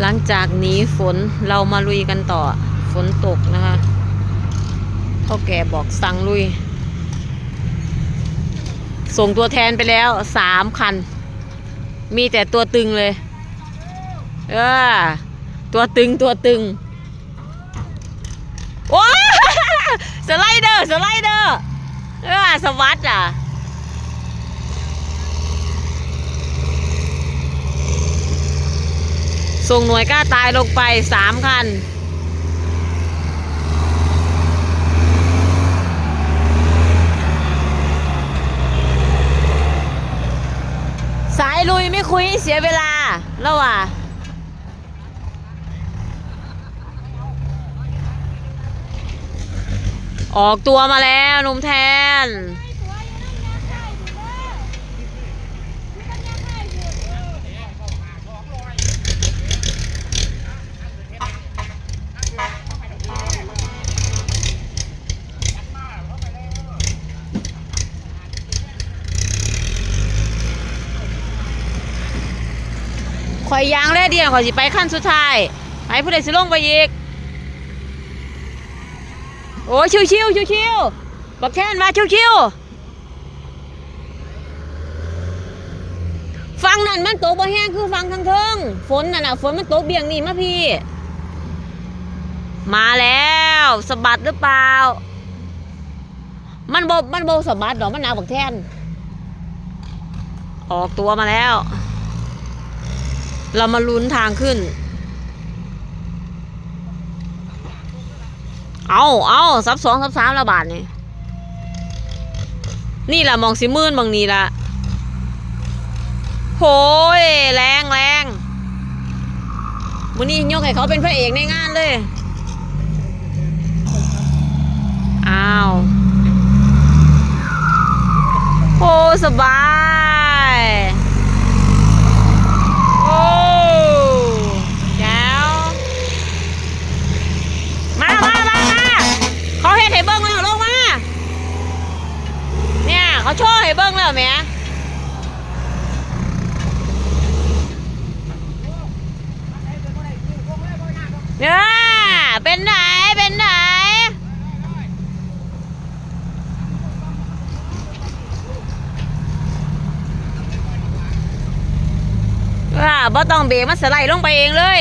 หลังจากหนี้ฝนเรามาลุยกันต่อ ฝนตกนะคะพ่อแกบอกสั่งลุย ส่งตัวแทนไปแล้วสามคัน มีแต่ตัวตึงเลย เออ ตัวตึงตัวตึง โอ้ยสไลเดอร์ สไลเดอร์ เออ สวัสดอะ ส่งหน่วยกล้าตายลงไปสามคัน สายลุยไม่คุยเสียเวลา แล้วว่ะออกตัวมาแล้วหนุ่มแทน ข่อยยางแล่เดียวข่อยสิไปขั้นสุดท้ายไปผู้ใดสิลงไปอีก โอ้ชิวชิวชิวชิวบักแคนมาชิวชิวฟังนั่นมันตกบ่แห้งคือฟังทางเทิงฝนนั่นน่ะฝนมันตกเบี่ยงนี่มาพี่ มาแล้วสะบัดหรือเปล่า มันโบมันโบสะบัดดอกมันหนาวบักแทนออกตัวมาแล้ว เรามาลุ้นทางขึ้น เอาเอาซับสองซับสามละบาทนี่ นี่แหละมองสิมื่นบางนี้ละโหยแรงแรงวันนี้ยกให้เขาเป็นพระเอกในงานเลย อ้าว โอ้สบาย โอ้แจ๋วมามามามาเขาเห็นให้เบิ้งแล้วลงมา เนี่ย เขาโชว์ ให้เบิ้งแล้วแม่เนี่ยเป็นไหน เป็นไหน ว่าบ่ต้องเบรกมันสไลด์ลงไปเองเลย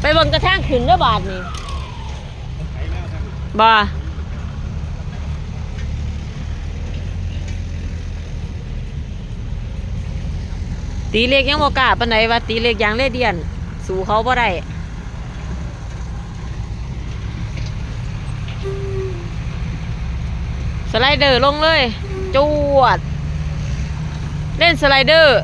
ไปบิ่งกระทางขึ้นด้อบาทนี่บ่ ตีเล็กยังบ่กล้าปานใดว่าตีเล็กยางเลเดียน สู่เขาบ่ได้สไลเดอร์ลงเลย จวด เล่นสไลเดอร์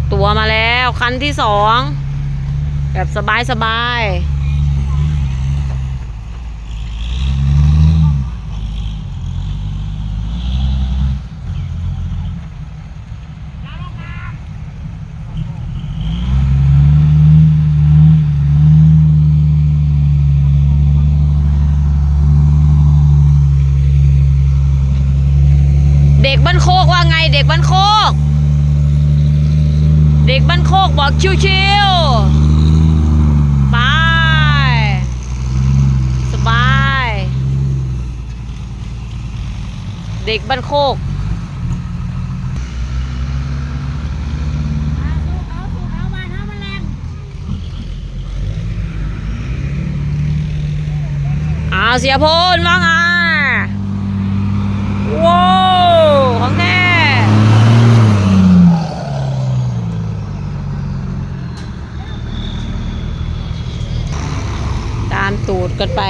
ออกตัวมาแล้ว คันที่สองแบบสบายสบายเด็กบ้านโคกว่าไงเด็กบ้านโคก เด็กบ้านโคกบอกชิวๆไป สบาย เด็กบ้านโคกอ้าวเสียพลว่าไงว้าวของแท้ ตูดกันไป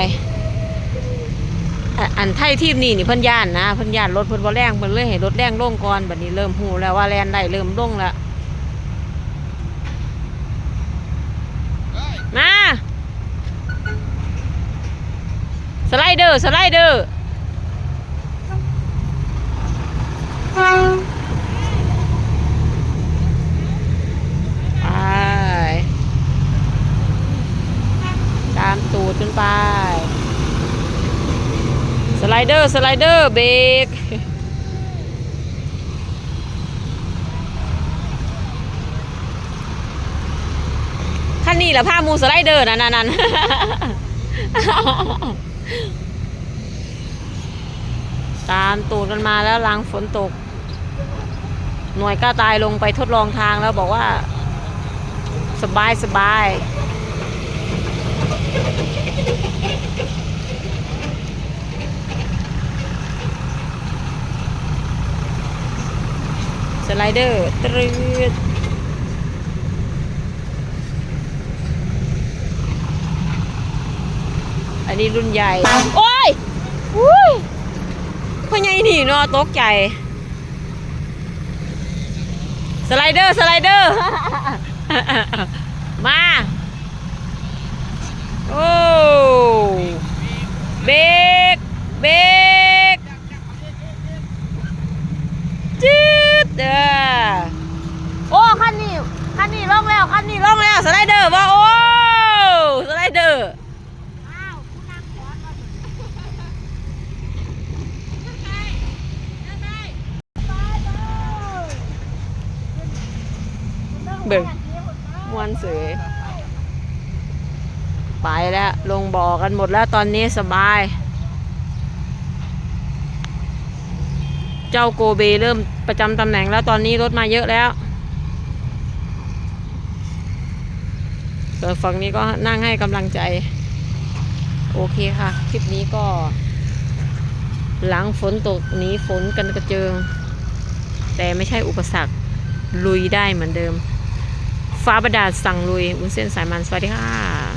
อันไทยทีมนี่นี่เพิ่นย่านนะเพิ่นย่านรถเพิ่นบ่แรงเพิ่นเลยให้รถแรงลงก่อนบัดนี้เริ่มหูแล้วว่าแลนได้เริ่มลงแล้วมาสไลเดอร์สไลเดอร์ อร์ สไลเดอร์ เบรกขั้นนี้แหละผ้ามูสไลเดอร์นั่นนั่นตามตูดกันมาแล้วลังฝนตก หน่วยก้าตายลงไปทดลองทางแล้วบอกว่า สบายสบาย ไลเดอร์ตรึดอันนี้รุ่นใหญ่ โอ้ยอุ้ยพ่อใหญ่หนีเนาะตกใจ สไลเดอร์ สไลเดอร์ มา โอ้ เบรก เบรก จืดเด้อโอ้คันนี้คันนี้ลงแล้วคันนี้ลงแล้วสไลเดอร์ว่าโอ้สไลเดอร์เบิ่งมวน เสยไปแล้ว ลงบ่อกันหมดแล้วตอนนี้สบาย เจ้าโกเบเริ่มประจำตำแหน่งแล้วตอนนี้รถมาเยอะแล้วส่วนฝั่งนี้ก็นั่งให้กำลังใจ โอเคค่ะ คลิปนี้ก็ หลังฝนตกหนีฝนกันกระเจิง แต่ไม่ใช่อุปสรรคลุยได้เหมือนเดิม ฟ้าบระดาสั่งลุยวุ้นเส้นสายมันสวัสดีค่ะ